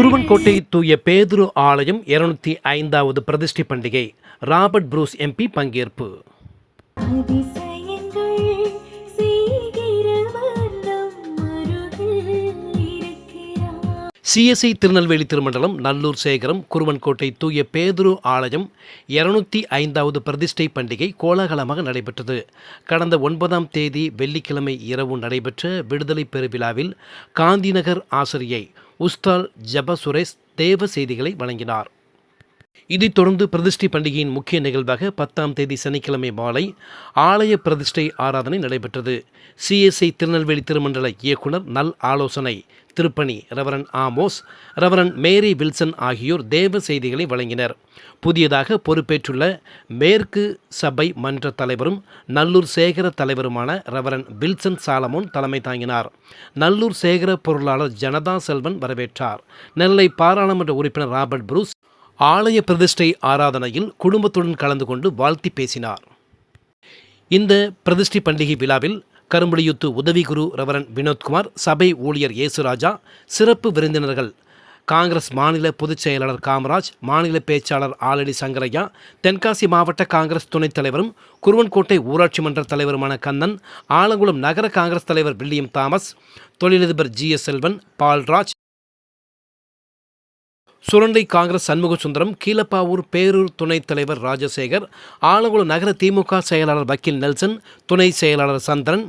குருவன்கோட்டை தூய பேதுரு ஆலயம் இருநூத்தி ஐந்தாவது பிரதிஷ்டை பண்டிகை. ராபர்ட் ப்ரூஸ் எம்பி பங்கேற்பு. சிஎஸ்ஐ திருநெல்வேலி திருமண்டலம் நல்லூர் சேகரம் குருவன்கோட்டை தூய பேதுரு ஆலயம் இருநூத்தி ஐந்தாவது பிரதிஷ்டை பண்டிகை கோலாகலமாக நடைபெற்றது. கடந்த ஒன்பதாம் தேதி வெள்ளிக்கிழமை இரவு நடைபெற்ற விடுதலை பெருவிழாவில் காந்திநகர் ஆசிரியை உஸ்தால் ஜப சுரேஷ் தேவ செய்திகளை வழங்கினார். இதைத் தொடர்ந்து பிரதிஷ்டை பண்டிகையின் முக்கிய நிகழ்வாக பத்தாம் தேதி சனிக்கிழமை மாலை ஆலய பிரதிஷ்டை ஆராதனை நடைபெற்றது. சிஎஸ்ஐ திருநெல்வேலி திருமண்டல இயக்குனர் நல் ஆலோசனை திருப்பணி reverend Amos reverend Mary Wilson ஆகியோர் தேவ செய்திகளை வழங்கினர். புதியதாக பொறுப்பேற்றுள்ள மேற்கு சபை மன்ற தலைவரும் நல்லூர் சேகர தலைவருமான ரெவரன் வில்சன் சாலமோன் தலைமை தாங்கினார். நல்லூர் சேகர பொருளாளர் ஜனதா செல்வன் வரவேற்றார். நெல்லை பாராளுமன்ற உறுப்பினர் ராபர்ட் புரூஸ் ஆலய பிரதிஷ்டை ஆராதனையில் குடும்பத்துடன் கலந்து கொண்டு வாழ்த்தி பேசினார். இந்த பிரதிஷ்டை பண்டிகை விழாவில் கரும்புலியுத்து உதவி குரு ரெவரன் வினோத்குமார் சபை ஊழியர் இயேசுராஜா சிறப்பு விருந்தினர்கள் காங்கிரஸ் மாநில பொதுச் செயலாளர் காமராஜ் மாநில பேச்சாளர் ஆலடி சங்கரையா தென்காசி மாவட்ட காங்கிரஸ் துணைத் தலைவரும் குருவன்கோட்டை ஊராட்சி மன்ற தலைவருமான கண்ணன் ஆலங்குளம் நகர காங்கிரஸ் தலைவர் வில்லியம் தாமஸ் தொழிலதிபர் G S Selvan Paulraj Surandai Congress Shanmuga Sundaram Keezhapavur Perur துணைத் தலைவர் ராஜசேகர் ஆலங்குளம் நகர திமுக செயலாளர் வக்கீல் நெல்சன் துணை செயலாளர் சந்திரன்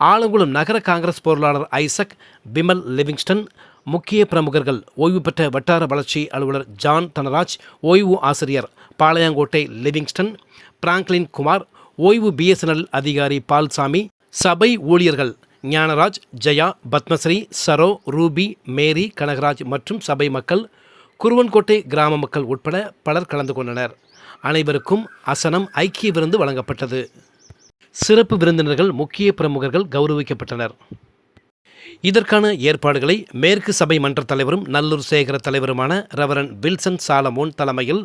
ஆலங்குளம் நகர காங்கிரஸ் பொருளாளர் ஐசக் பிமல் லிவிங்ஸ்டன் முக்கிய பிரமுகர்கள் ஓய்வு பெற்ற வட்டார வளர்ச்சி அலுவலர் ஜான் தனராஜ் ஓய்வு ஆசிரியர் பாளையங்கோட்டை லிவிங்ஸ்டன் பிராங்க்லின் குமார் ஓய்வு பிஎஸ்என்எல் அதிகாரி பால்சாமி சபை ஊழியர்கள் ஞானராஜ் ஜெயா பத்மஸ்ரீ சரோ ரூபி மேரி கனகராஜ் மற்றும் சபை மக்கள் குருவன்கோட்டை கிராம மக்கள் உட்பட பலர் கலந்து கொண்டனர். அனைவருக்கும் அசனம் ஐக்கிய விருந்து வழங்கப்பட்டது. சிறப்பு விருந்தினர்கள் முக்கிய பிரமுகர்கள் கௌரவிக்கப்பட்டனர். இதற்கான ஏற்பாடுகளை மேற்கு சபை மன்ற தலைவரும் நல்லூர் சேகர தலைவருமான ரெவரன் வில்சன் சாலமோன் தலைமையில்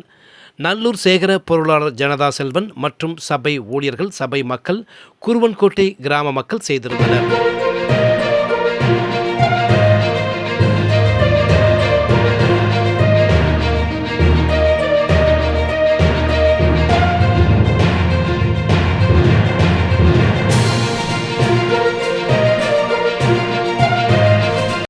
நல்லூர் சேகர பொருளாளர் ஜனதா செல்வன் மற்றும் சபை ஊழியர்கள் சபை மக்கள் குருவன்கோட்டை கிராம மக்கள் செய்திருந்தனர்.